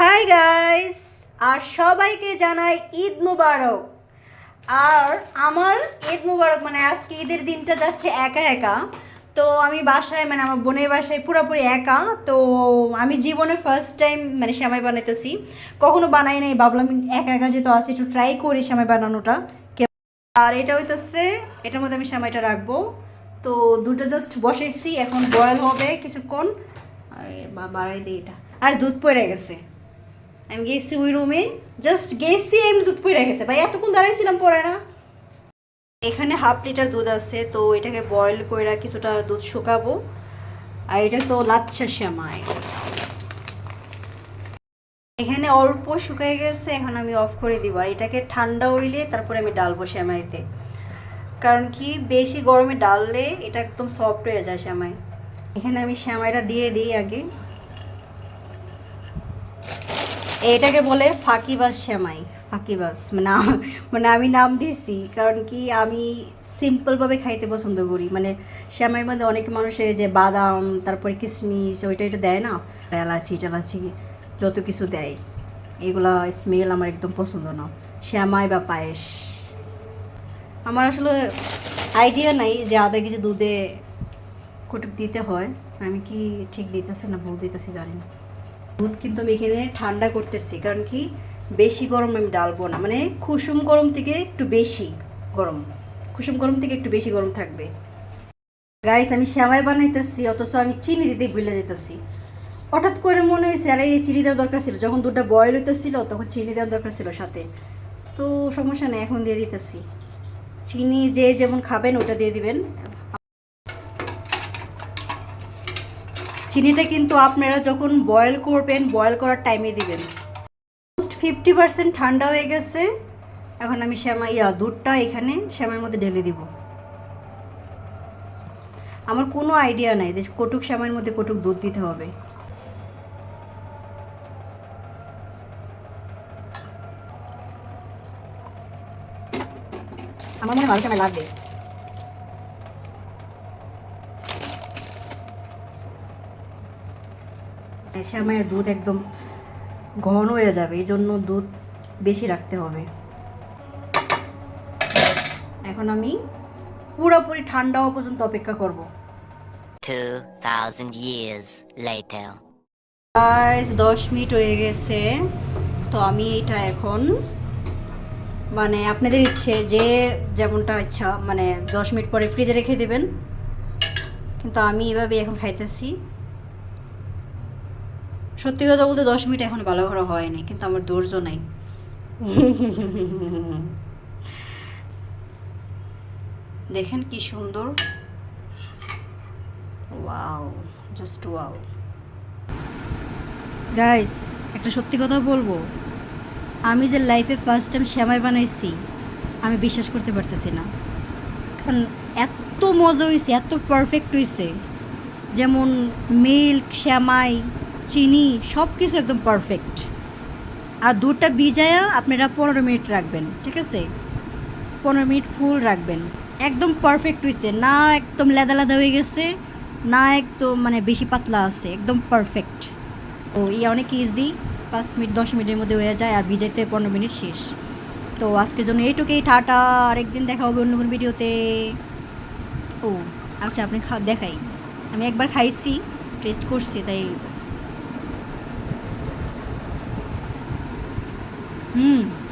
Hi guys আর সবাইকে জানাই ঈদ মুবারক। আর আমার ঈদ মুবারক মানে আজকে ঈদের দিনটা যাচ্ছে একা একা। তো আমি বাসায় মানে আমার বোনের বাসায় পুরোপুরি একা। তো আমি জীবনে ফার্স্ট টাইম মানে সেমাই বানাইতেছি। কখনো বানাই নাই, ভাবলাম একা একা যেহেতু আসি একটু ট্রাই করি সেমাই বানানোটা। আর এটা হইতেছে, এটার মধ্যে আমি সেমাইটা রাখব। তো দুটো জাস্ট বসেছি, এখন বয়েল হবে কিছুক্ষণ। বাড়াই দিই এটা। আর দুধ পড়ে গেছে। আমি গেছি ওই রুমে জাস্ট গেছি এমনি দুধ পড়ে গেছে। ভাই, এতক্ষণ দাঁড়াইছিলাম পরে না। এখানে হাফ লিটার দুধ আছে, তো এটাকে বয়েল করে কিছুটা দুধ শুকাবো। আর এটা তো লাচ্ছা শ্যামাই। এখানে অল্প শুকিয়ে গেছে, এখন আমি অফ করে দিব। আর এটাকে ঠান্ডা হইলে তারপরে আমি ডালবো শ্যামাইতে। কারণ কি, বেশি গরমে ডাললে এটা একদম সফট হয়ে যায় শ্যামাই। এখানে আমি শ্যামাইটা দিয়ে দিই আগে। এটাকে বলে ফাঁকিবাস শ্যামাই ফাঁকিবাস মানে মানে আমি নাম দিয়েছি, কারণ কি আমি সিম্পলভাবে খাইতে পছন্দ করি। মানে শ্যামাইয়ের মধ্যে অনেক মানুষ এই যে বাদাম, তারপরে কিশমিশ, ওইটা এটা দেয় না? এলাচি টেলাচি যত কিছু দেয়, এগুলো স্মেল আমার একদম পছন্দ না। শ্যামাই বা পায়েস। আমার আসলে আইডিয়া নাই যে আধা কেজি দুধে কটুক দিতে হয়। আমি কি ঠিক দিতেছে না ভুল দিতেছি জানি না। দুধ কিন্তু আমি এখানে ঠান্ডা করতেছি, কারণ কি বেশি গরম আমি ডালবো না। মানে কুসুম গরম থেকে একটু বেশি গরম, কুসুম গরম থেকে একটু বেশি গরম থাকবে। গাইস আমি সেমাই বানাইতেছি, অথচ আমি চিনি দিতে ভুলে যেতেছি হঠাৎ করে মনে হয়েছে আরে, এই চিনি দেওয়ার দরকার ছিল। যখন দুধটা বয়েল হইতেছিল, তখন চিনি দেওয়ার দরকার ছিল সাথে। তো সমস্যা নেই, এখন দিয়ে দিতেছি। চিনি যে যেমন খাবেন, ওটা দিয়ে দিবেন। চিনিটা কিন্তু আপনারা যখন বয়েল করবেন বয়েল করার টাইমে দিবেন। ফিফটি পার্সেন্ট ঠান্ডা হয়ে গেছে। এখন আমি শ্যামা, ইয়া, দুধটা এখানে শ্যামার মধ্যে ঢেলে দিব। আমার কোনো আইডিয়া নাই যে কটুক শ্যামার মধ্যে কটুক দুধ দিতে হবে। আমার মনে হয় লাগবে। শ্যামাইয়ের দুধ একদম ঘন হয়ে যাবে এই জন্য দুধ বেশি রাখতে হবে। এখন আমি পুরোপুরি ঠান্ডা হওয়া পর্যন্ত অপেক্ষা করব। 2,000 years later. গাইস দশ মিনিট হয়ে গেছে। তো আমি এটা এখন মানে আপনাদের ইচ্ছে যে যেমনটা ইচ্ছা মানে দশ মিনিট পরে ফ্রিজে রেখে দেবেন। কিন্তু আমি এভাবে এখন খাইতেছি। সত্যি কথা বলতে দশ মিনিট এখন ভালো করে হয়নি, কিন্তু আমার ধৈর্য নাই। দেখেন কি সুন্দর। ওয়াও জাস্ট ওয়াও গাইস একটা সত্যি কথা বলব। আমি যে লাইফে ফার্স্ট টাইম শ্যামাই বানাইছি, আমি বিশ্বাস করতে পারতেছি না। কারণ এত মজা হয়েছে এত পারফেক্ট হয়েছে যেমন মিল্ক শ্যামাই চিনি সব কিছু একদম পারফেক্ট আর দুধটা ভিজায়া আপনারা পনেরো মিনিট রাখবেন, ঠিক আছে? পনেরো মিনিট ফুল রাখবেন। একদম পারফেক্ট হয়েছে না একদম লেদা লেদা হয়ে গেছে, না একদম মানে বেশি পাতলা আছে, একদম পারফেক্ট তো এই অনেক ইজি পাঁচ মিনিট, দশ মিনিটের মধ্যে হয়ে যায় আর ভিজাইতে পনেরো মিনিট শেষ। তো আজকের জন্য এইটুকুই, টাটা আরেকদিন দেখা হবে অন্য কোনো ভিডিওতে। ও আচ্ছা আপনি খা, দেখাই। আমি একবার খাইছি টেস্ট করছি, তাই 嗯。